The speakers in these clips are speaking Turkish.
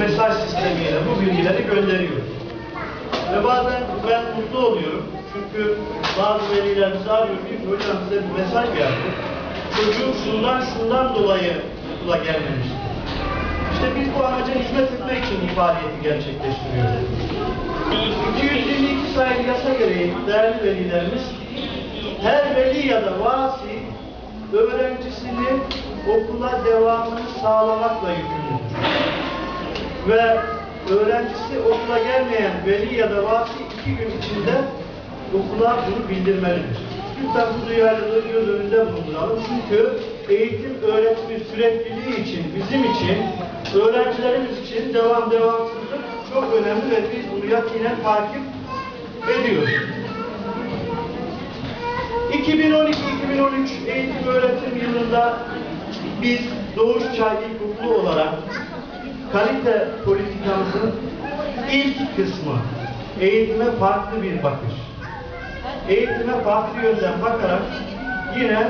mesaj sistemiyle bu bilgileri gönderiyoruz. Ve bazen ben mutlu oluyorum. Çünkü bazı veliler bizi arıyor, ki hocam size bir mesaj geldi. Çocuğum şundan şundan dolayı okula gelmemiş. İşte biz bu amaca hizmet etmek için bu faaliyeti gerçekleştiriyoruz. 222 sayılı yasa gereği değerli velilerimiz her veli ya da vasi öğrencisinin okula devamını sağlamakla yükümlüdür. Ve öğrencisi okula gelmeyen veli ya da vasi iki gün içinde okula bunu bildirmelidir. Lütfen bu duyarlılığı göz önünde bulunduralım. Çünkü eğitim öğretim sürekliliği için, bizim için, öğrencilerimiz için devam devamsızlık çok önemli ve biz bunu yakinen takip ediyoruz. 2012-2013 eğitim öğretim yılında biz Doğuş Çay İlkokulu olarak kalite politikamızın ilk kısmı eğitime farklı bir bakış. Eğitime farklı yönden bakarak yine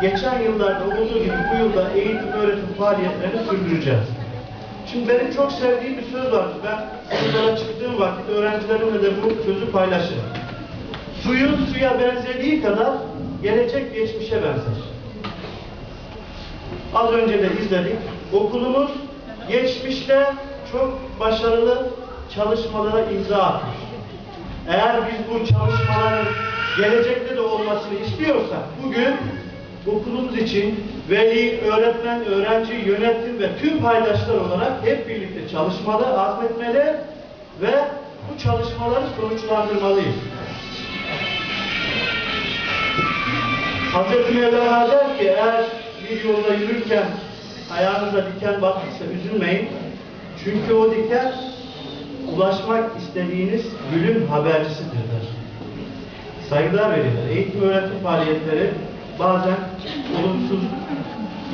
geçen yıllarda olduğu gibi bu yılda eğitim öğretim faaliyetlerini sürdüreceğiz. Şimdi benim çok sevdiğim bir söz var. Ben sınıflara çıktığım vakit öğrencilerimle de bu sözü paylaşırım. Suyun suya benzediği kadar gelecek geçmişe benzer. Az önce de izledik. Okulumuz geçmişte çok başarılı çalışmalara imza atmış. Eğer biz bu çalışmaların gelecekte de olmasını istiyorsak bugün okulumuz için veli, öğretmen, öğrenci, yönetim ve tüm paydaşlar olarak hep birlikte çalışmalı, azmetmeli ve bu çalışmaları sonuçlandırmalıyız. Hazreti Mevlana der ki eğer bir yolda yürürken ayağınıza diken battıysa üzülmeyin. Çünkü o diken ulaşmak istediğiniz gülün habercisidir der. Saygılar verilir. Eğitim öğretim faaliyetleri bazen olumsuz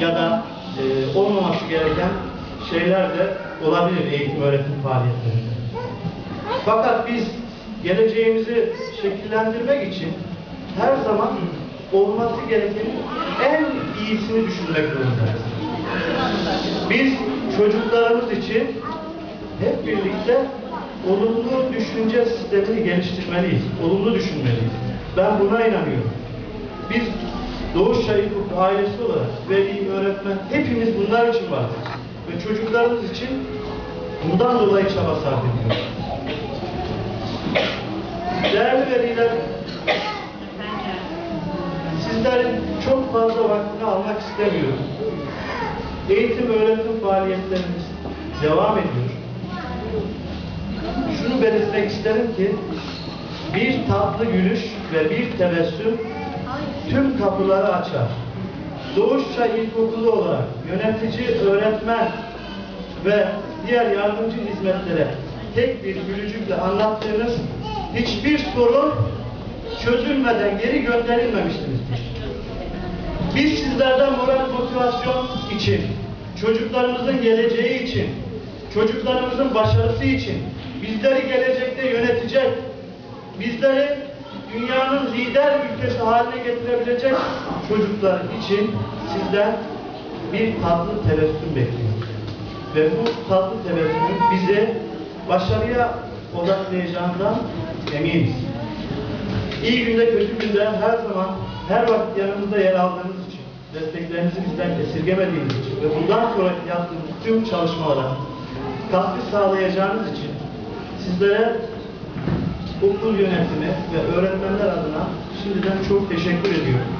ya da e, olmaması gereken şeyler de olabilir eğitim öğretim faaliyetlerinde. Fakat biz geleceğimizi şekillendirmek için her zaman olması gerekenin en iyisini düşünmek zorundayız. Biz çocuklarımız için hep birlikte olumlu düşünce sistemini geliştirmeliyiz. Olumlu düşünmeliyiz. Ben buna inanıyorum. Biz Doğuş Hukuk ailesi olarak veli, öğretmen hepimiz bunlar için varız. Ve çocuklarımız için bundan dolayı çaba sarf ediyoruz. Değerli veliler, sizlerin çok fazla vaktini almak istemiyorum. Eğitim öğretim faaliyetlerimiz devam ediyor. Şunu belirtmek isterim ki bir tatlı gülüş ve bir tebessüm tüm kapıları açar. Doğuşça İlkokulu olarak yönetici, öğretmen ve diğer yardımcı hizmetlere tek bir gülücükle anlattığınız hiçbir sorun çözülmeden geri gönderilmemiştir. Biz sizlerden moral motivasyon için, çocuklarımızın geleceği için, çocuklarımızın başarısı için, bizleri gelecekte yönetecek, bizleri dünyanın lider ülkesi haline getirebilecek çocuklar için sizden bir tatlı tebessüm bekliyoruz. Ve bu tatlı tebessümün bizi başarıya odaklayacağından eminiz. İyi günde kötü günde her zaman her vakit yanımızda yer aldığınız desteklerinizi bizden esirgemediğiniz için ve bundan sonra yaptığımız tüm çalışmalara katkı sağlayacağınız için sizlere okul yönetimi ve öğretmenler adına şimdiden çok teşekkür ediyorum.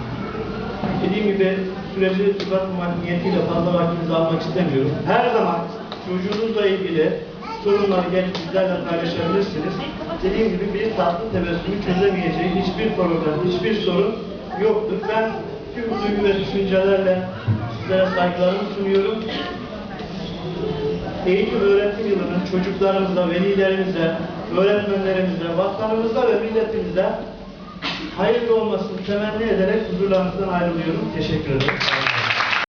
Dediğim gibi süreci uzatmamak niyetiyle fazla vaktinizi almak istemiyorum. Her zaman çocuğunuzla ilgili sorunları gelip bizlerle paylaşabilirsiniz. Dediğim gibi bir tatlı tebessümü çözemeyeceği hiçbir problem, hiçbir sorun yoktur. Ben duygu ve düşüncelerle sizlere saygılarımı sunuyorum. Eğitim öğretim yılının çocuklarımıza, velilerimize, öğretmenlerimize, vatanımıza ve milletimize hayırlı olmasını temenni ederek huzurlarınızdan ayrılıyorum. Teşekkür ederim.